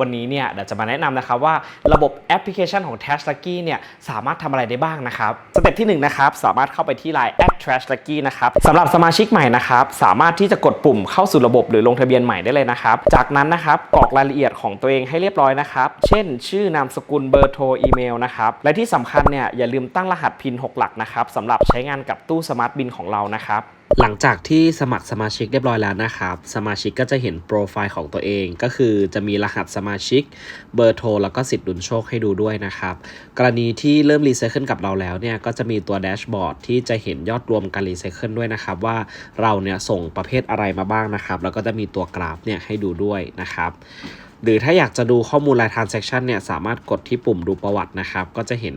วันนี้เนี่ยเดี๋ยวจะมาแนะนำนะครับว่าระบบแอปพลิเคชันของ Trash Lucky เนี่ยสามารถทำอะไรได้บ้างนะครับสเต็ปที่1นะครับสามารถเข้าไปที่ Line at Trash Lucky นะครับสำหรับสมาชิกใหม่นะครับสามารถที่จะกดปุ่มเข้าสู่ระบบหรือลงทะเบียนใหม่ได้เลยนะครับจากนั้นนะครับกรอกรายละเอียดของตัวเองให้เรียบร้อยนะครับเช่น ชื่อนามสกุลเบอร์โทรอีเมลนะครับและที่สำคัญเนี่ยอย่าลืมตั้งรหัสพิน 6 หลักนะครับสำหรับใช้งานกับตู้สมาร์ทบินของเรานะครับหลังจากที่สมัครสมาชิกเรียบร้อยแล้วนะครับ สมาชิกก็จะเห็นโปรไฟล์ของตัวเอง ก็คือจะมีรหัสสมาชิก เบอร์โทร แล้วก็สิทธิ์ดุลโชคให้ดูด้วยนะครับ กรณีที่เริ่มรีไซเคิลกับเราแล้วเนี่ย ก็จะมีตัวแดชบอร์ดที่จะเห็นยอดรวมการรีไซเคิลด้วยนะครับ ว่าเราเนี่ยส่งประเภทอะไรมาบ้างนะครับ แล้วก็จะมีตัวกราฟเนี่ยให้ดูด้วยนะครับหรือถ้าอยากจะดูข้อมูลราย transaction เนี่ยสามารถกดที่ปุ่มดูประวัตินะครับ ก็จะเห็น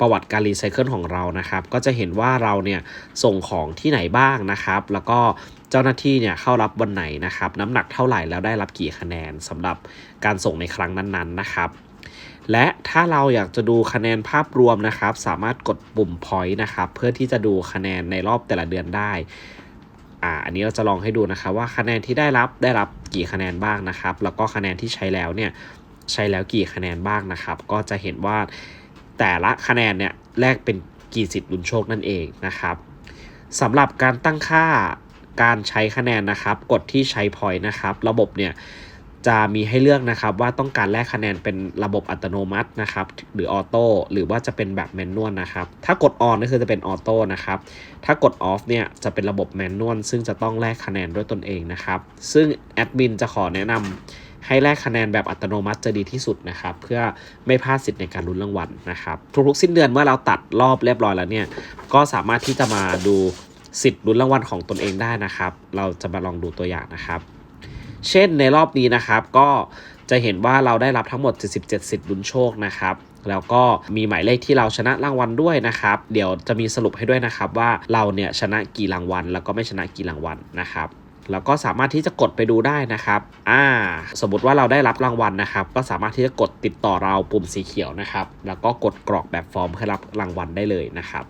ประวัติการรีไซเคิลของเรานะครับ ก็จะเห็นว่าเราเนี่ยส่งของที่ไหนบ้างนะครับ แล้วก็เจ้าหน้าที่เนี่ยเข้ารับวันไหนนะครับ น้ำหนักเท่าไหร่แล้วได้รับกี่คะแนนสำหรับการส่งในครั้งนั้นๆนะครับ และถ้าเราอยากจะดูคะแนนภาพรวมนะครับ สามารถกดปุ่ม point นะครับ เพื่อที่จะดูคะแนนในรอบแต่ละเดือนได้อ่าอันนี้เราจะลองให้ดูนะครับว่าคะแนนที่ได้รับได้รับกี่คะแนนบ้างนะครับ แล้วก็คะแนนที่ใช้แล้วเนี่ยใช้แล้วกี่คะแนนบ้างนะครับ ก็จะเห็นว่า แต่ละคะแนนเนี่ยแลกเป็นกี่สิทธิ์ลุ้นโชคนั่นเองนะครับสำหรับการตั้งค่าการใช้คะแนนนะครับ กดที่ใช้พอยนะครับ ระบบเนี่ย จะมีให้เลือกนะครับว่าต้องการแลกคะแนนเป็นระบบอัตโนมัตินะครับหรือออโต้หรือว่าจะเป็นแบบแมนนวลนะครับถ้ากด on ก็คือจะเป็นออโต้นะครับถ้ากด off เนี่ยจะเป็นระบบแมนนวลซึ่งจะต้องแลกคะแนนด้วยตนเองนะครับซึ่งแอดมินจะขอแนะนำให้แลกคะแนนแบบอัตโนมัติจะดีที่สุดนะครับ เพื่อไม่พลาดสิทธิ์ในการลุ้นรางวัลนะครับ ทุกๆ สิ้นเดือนเมื่อเราตัดรอบเรียบร้อยแล้วเนี่ย ก็สามารถที่จะมาดูสิทธิ์ลุ้นรางวัลของตนเองได้นะครับ เราจะมาลองดูตัวอย่างนะครับ เช่นในรอบนี้นะครับ ก็จะเห็นว่าเราได้รับทั้งหมด 77 สิทธิ์ลุ้นโชคนะครับแล้วก็มีหมายเลขที่เราชนะรางวัลด้วยนะครับ เดี๋ยวจะมีสรุปให้ด้วยนะครับว่าเราเนี่ยชนะกี่รางวัล แล้วก็ไม่ชนะกี่รางวัลนะครับแล้วก็สามารถที่จะกดไปดูได้นะครับ อ่า สมมติว่าเราได้รับรางวัลนะครับ ก็สามารถที่จะกดติดต่อเราปุ่มสีเขียวนะครับ แล้วก็กดกรอกแบบฟอร์มเพื่อรับรางวัลได้เลยนะครับ